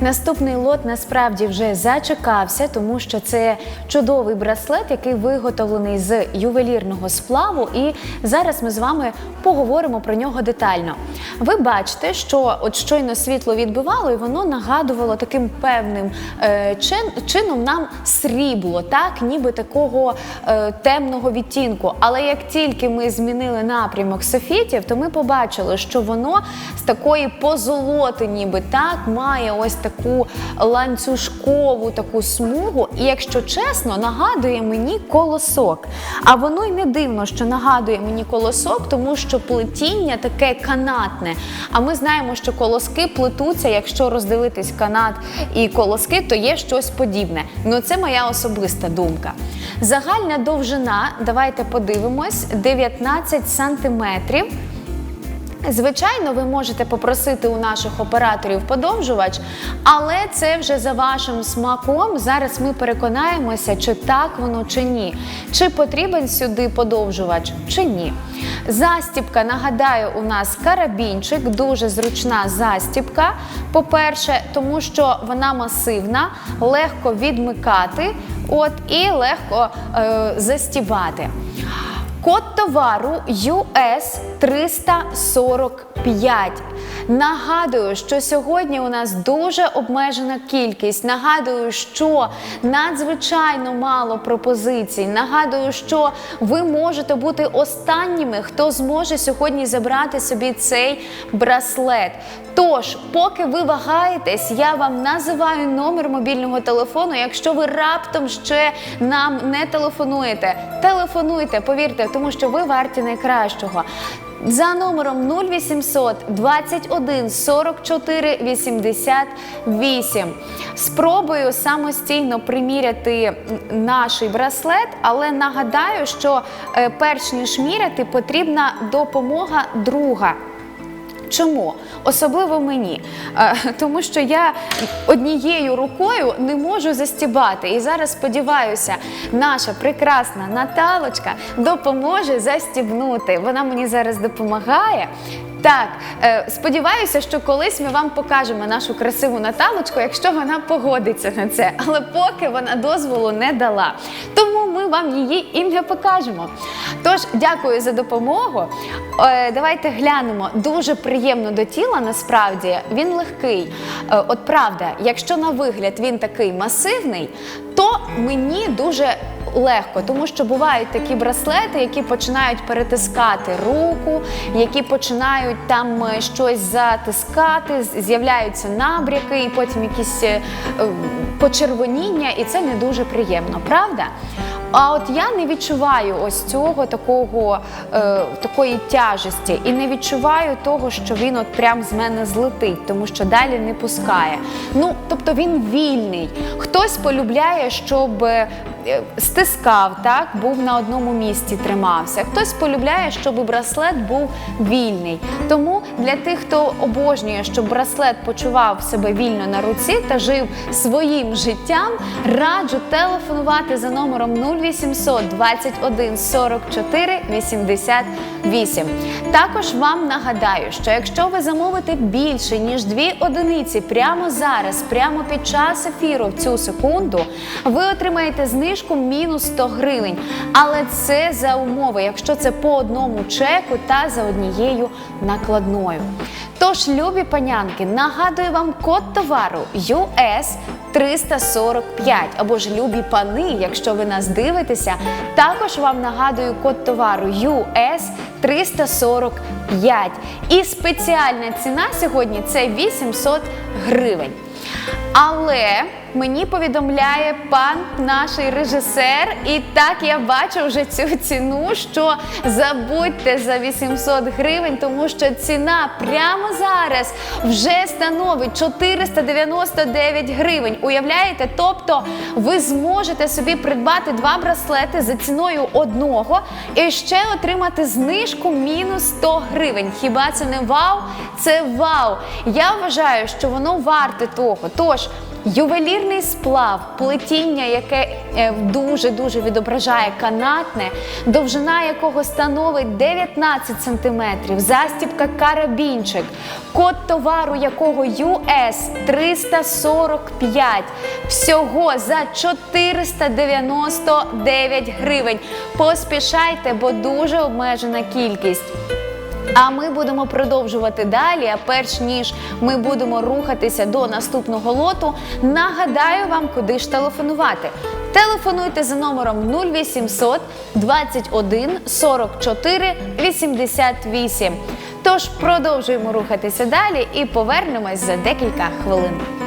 Наступний лот насправді вже зачекався, тому що це чудовий браслет, який виготовлений з ювелірного сплаву. І зараз ми з вами поговоримо про нього детально. Ви бачите, що от щойно світло відбивало, і воно нагадувало таким певним е, чин- чином нам срібло, так, ніби такого е, темного відтінку. Але як тільки ми змінили напрямок софітів, то ми побачили, що воно з такої позолоти, ніби так, має ось таку ланцюжкову таку смугу. І якщо чесно, нагадує мені колосок. А воно й не дивно, що нагадує мені колосок, тому що плетіння таке канатне. А ми знаємо, що колоски плетуться, якщо розділитись канат і колоски, то є щось подібне. Ну це моя особиста думка. Загальна довжина, давайте подивимось, 19 сантиметрів. Звичайно, ви можете попросити у наших операторів подовжувач, але це вже за вашим смаком. Зараз ми переконаємося, чи так воно чи ні. Чи потрібен сюди подовжувач, чи ні. Застіпка, нагадаю, у нас карабінчик, дуже зручна застіпка. По-перше, тому що вона масивна, легко відмикати от, і легко е, застібати. Код товару US 345. Нагадую, що сьогодні у нас дуже обмежена кількість. Нагадую, що надзвичайно мало пропозицій. Нагадую, що ви можете бути останніми, хто зможе сьогодні забрати собі цей браслет. Тож, поки ви вагаєтесь, я вам називаю номер мобільного телефону. Якщо ви раптом ще нам не телефонуєте, телефонуйте, повірте, тому що ви варті найкращого. За номером 0800 21 44 88. Спробую самостійно приміряти наш браслет, але нагадаю, що е, перш ніж міряти, потрібна допомога друга. Чому? Особливо мені. Е, Тому що я однією рукою не можу застібати. І зараз сподіваюся, наша прекрасна Наталочка допоможе застібнути. Вона мені зараз допомагає. Так, е, сподіваюся, що колись ми вам покажемо нашу красиву Наталочку, якщо вона погодиться на це. Але поки вона дозволу не дала. Тому ми вам її і не покажемо. Тож, дякую за допомогу. Е, Давайте глянемо. Дуже приємно до тіла, насправді він легкий. Е, От правда, якщо на вигляд він такий масивний, то мені дуже легко, тому що бувають такі браслети, які починають перетискати руку, які починають там е, щось затискати, з'являються набряки, і потім якісь почервоніння, і це не дуже приємно, правда? А от я не відчуваю ось цього такого е, такої тяжесті і не відчуваю того, що він от прям з мене злетить, тому що далі не пускає. Ну тобто він вільний. Хтось полюбляє, щоб стискав, так був на одному місці, тримався. Хтось полюбляє, щоб браслет був вільний. Тому для тих, хто обожнює, щоб браслет почував себе вільно на руці та жив своїм життям, раджу телефонувати за номером 0800 21 44 88. Також вам нагадаю, що якщо ви замовите більше ніж дві одиниці прямо зараз, прямо під час ефіру в цю секунду, ви отримаєте знижку мінус 100 гривень. Але це за умови, якщо це по одному чеку та за однією накладною. Тож, любі панянки, нагадую вам код товару US 345 або ж любі пани, якщо ви нас дивитеся. Також вам нагадую код товару US 345. І спеціальна ціна сьогодні це 800 гривень. Але мені повідомляє пан наш режисер, і так я бачу вже цю ціну, що забудьте за 800 гривень, тому що ціна прямо зараз вже становить 499 гривень. Уявляєте? Тобто ви зможете собі придбати два браслети за ціною одного і ще отримати знижку мінус 100 гривень. Хіба це не вау? Це вау! Я вважаю, що воно варте того. Тож. Ювелірний сплав, плетіння, яке дуже дуже відображає канатне, довжина якого становить 19 см, застібка карабінчик, код товару якого US 345, всього за 499 гривень. Поспішайте, бо дуже обмежена кількість. А ми будемо продовжувати далі. А перш ніж ми будемо рухатися до наступного лоту, нагадаю вам, куди ж телефонувати. Телефонуйте за номером 0800 21 44 88. Тож продовжуємо рухатися далі і повернемось за декілька хвилин.